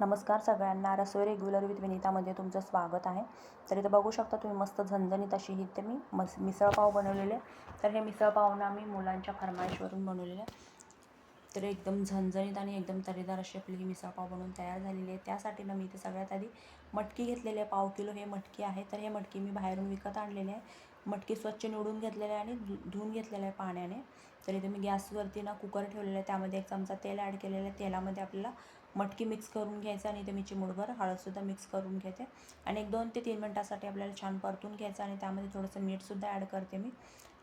नमस्कार सगळ्यांना. रसोई regular with विनीतामध्ये तुमचं स्वागत आहे. तर इथं बघू शकता तुम्ही मस्त झणझणीत अशी ही इथे मी मस मिसळपाव बनवलेले. तर हे मिसळपावना मी मुलांच्या फरमाईशवरून बनवलेले. तर एकदम झणझणीत आणि एकदम तरीदार अशी आपली ही मिसळपाव बनवून तयार झालेली आहे. त्यासाठी ना मी इथे सगळ्यात आधी मटकी घेतलेली आहे. पाव किलो हे मटकी आहे. तर हे मटकी मी बाहेरून विकत आणलेली आहे. मटकी स्वच्छ निवडून घेतलेले आहे आणि धु धुवून घेतलेलं आहे पाण्याने. तर इथे मी गॅसवरती ना कुकर ठेवलेलं आहे. त्यामध्ये एक चमचा तेल ॲड केलेलं आहे. तेलामध्ये आपल्याला मटकी मिक्स करून घ्यायचं आणि इथे मी चिमूटभर हळदसुद्धा मिक्स करून घेते. आणि एक दोन ते तीन मिनटासाठी आपल्याला छान परतून घ्यायचं आणि त्यामध्ये थोडंसं मीठसुद्धा ॲड करते मी.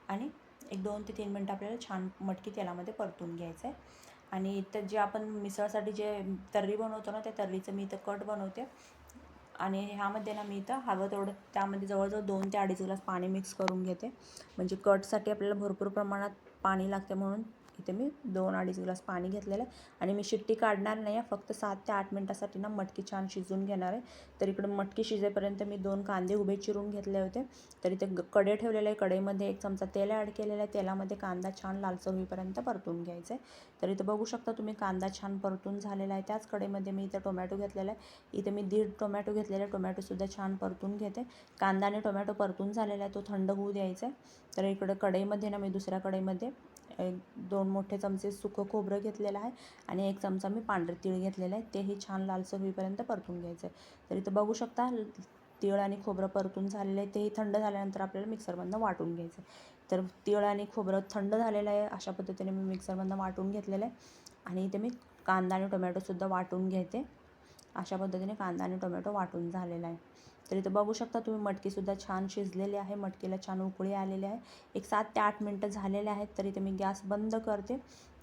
आणि एक दोन ते तीन मिनटं आपल्याला छान मटकी तेलामध्ये परतून घ्यायचं आहे आणि इथं जे आपण मिसळसाठी जे तर्री बनवतो ना त्या तर्रीचं मी इथं कट बनवते. आणि ह्यामध्ये ना मी इथं हवं तेवढं त्यामध्ये जवळजवळ दोन ते अडीच ग्लास पाणी मिक्स करून घेते. म्हणजे कटसाठी आपल्याला भरपूर प्रमाणात पाणी लागते म्हणून इथे मी दोन अडीच ग्लास पाणी घेतलेलं आहे. आणि मी शिट्टी काढणार नाही आहे फक्त सात ते आठ मिनटासाठी ना मटकी छान शिजून घेणार आहे. तर इकडं मटकी शिजेपर्यंत मी दोन कांदे उभे चिरून घेतले होते. तर इथे कडे ठेवलेले आहे कढईमध्ये एक चमचा तेल ॲड केलेलं आहे. तेलामध्ये कांदा छान लालसर होईपर्यंत परतून घ्यायचं आहे. तर इथं बघू शकता तुम्ही कांदा छान परतून झालेला आहे. त्याच कढईमध्ये मी इथं टोमॅटो घेतलेला आहे. इथे मी दीड टोमॅटो घेतलेला टोमॅटोसुद्धा छान परतून घेते. कांदा आणि टोमॅटो परतून झालेला आहे तो थंड होऊ द्यायचा आहे. तर इकडं कढईमध्ये ना मी दुसऱ्या कढईमध्ये एक दोन मोठे चमचे सुकं खोबरं घेतलेलं आहे आणि एक चमचा मी पांढरे तीळ घेतलेलं आहे. तेही छान लालसर होईपर्यंत परतून घ्यायचं आहे. तर इथं बघू शकता तीळ आणि खोबरं परतून झालेलं आहे. तेही थंड झाल्यानंतर आपल्याला मिक्सरमधनं वाटून घ्यायचं आहे. तर तीळ आणि खोबरं थंड झालेलं आहे अशा पद्धतीने मी मिक्सरमधनं वाटून घेतलेलं आहे. आणि इथे मी कांदा आणि टोमॅटोसुद्धा वाटून घेते. अशा पद्धतीने कांदा आणि टोमॅटो वाटून झालेला आहे. तर इथं बघू शकता तुम्ही मटकीसुद्धा छान शिजलेली आहे. मटकीला छान उकळी आलेली आहे. एक सात ते आठ मिनटं झालेले आहेत तर इथे मी गॅस बंद करते.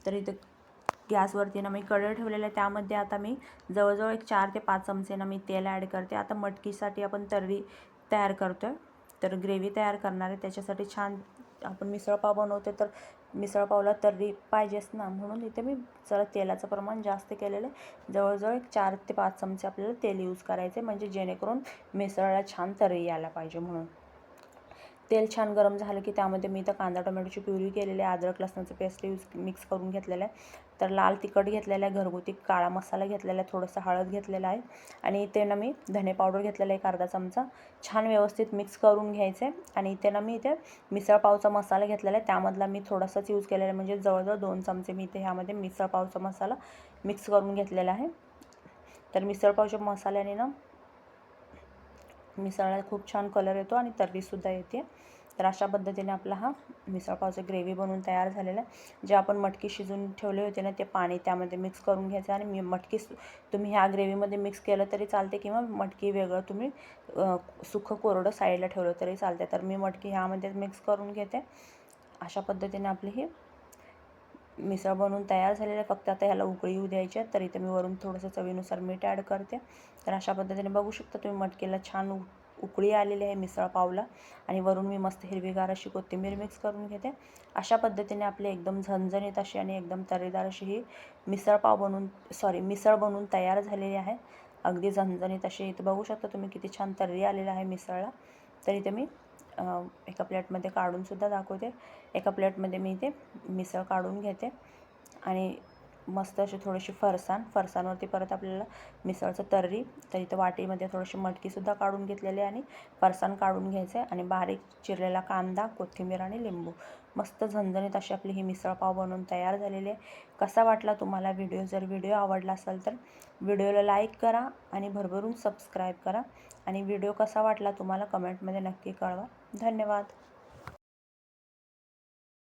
तर इथं गॅसवरती ना मी कढई ठेवलेलं आहे. त्यामध्ये आता मी जवळजवळ एक चार ते पाच चमचे ना मी तेल ॲड करते. आता मटकीसाठी आपण तर्री तयार करतो आहे तर ग्रेव्ही तयार करणार आहे. त्याच्यासाठी छान आपण मिसळपाव बनवतो तर मिसळपावला तर्री पाहिजेच ना. म्हणून इथे मी जरा तेलाचं प्रमाण जास्त केलेलं आहे. जवळजवळ एक चार ते पाच चमचे आपल्याला तेल यूज करायचे म्हणजे जेणेकरून मिसळला छान तर्री यायला पाहिजे म्हणून. तेल छान गरम झालं की त्यामध्ये मी इथं कांदा टोमॅटोची प्युरी केलेली आहे. अद्रक लसणाचं पेस्ट यूज मिक्स करून घेतलेलं आहे. तर लाल तिखट घेतलेलं आहे घरगुती काळा मसाला घेतलेला आहे थोडंसं हळद घेतलेलं आहे. आणि इथे ना मी धने पावडर घेतलेला आहे एक अर्धा चमचा. छान व्यवस्थित मिक्स करून घ्यायचे. आणि इथे ना मी इथे मिसळपावचा मसाला घेतलेला आहे. त्यामधला मी थोडासाच यूज केलेला आहे म्हणजे जवळजवळ दोन चमचे मी इथे ह्यामध्ये मिसळपावचा मसाला मिक्स करून घेतलेला आहे. तर मिसळपावच्या मसाल्याने ना मिसळला खूप छान कलर येतो आणि तर्रीसुद्धा येते. तर अशा पद्धतीने आपला हा मिसळपावचं ग्रेव्ही बनवून तयार झालेला आहे. जे आपण मटकी शिजून ठेवले होते ना ते पाणी त्यामध्ये मिक्स करून घ्यायचं आणि मी मटकी तुम्ही ह्या ग्रेव्हीमध्ये मिक्स केलं तरी चालते किंवा मटकी वेगळं तुम्ही सुखं कोरडं साईडला ठेवलं तरी चालते. तर मी मटकी ह्यामध्ये मिक्स करून घेते. अशा पद्धतीने आपली ही मिसळ बनवून तयार झालेलं आहे. फक्त आता ह्याला उकळी येऊ द्यायची आहे. तर इथे मी वरून थोडंसं चवीनुसार मीठ ॲड करते. तर अशा पद्धतीने बघू शकता तुम्ही मटकीला छान उकळी आलेली आहे मिसळ पावला आणि वरून मी मस्त हिरवीगार अशी कोथिंबीर मिक्स करून घेते. अशा पद्धतीने आपली एकदम झणझणीत अशी आणि एकदम तर्रीदार अशी ही मिसळपाव बनवून सॉरी मिसळ बनवून तयार झालेली आहे. अगदी झणझणीत अशी. इथं बघू शकता तुम्ही किती छान तर्री आलेला आहे मिसळला. तर इथे मी एका प्लेटमध्ये काढूनसुद्धा दाखवते. एका प्लेटमध्ये मी इथे मिसळ काढून घेते. आणि मस्त अशी थोडीशी फरसाण फरसाणवरती परत आपल्याला मिसळचं तर्री तर इथं वाटीमध्ये थोडीशी मटकीसुद्धा काढून घेतलेली आहे आणि फरसाण काढून घ्यायचं आहे आणि बारीक चिरलेला कांदा कोथिंबीर आणि लिंबू. मस्त झणझणीत अशी आपली ही मिसळपाव बनवून तयार झालेली आहे. कसा वाटला तुम्हाला व्हिडिओ? जर व्हिडिओ आवडला असेल तर व्हिडिओला लाईक करा आणि भरभरून सबस्क्राईब करा. आणि व्हिडिओ कसा वाटला तुम्हाला कमेंटमध्ये नक्की कळवा. धन्यवाद.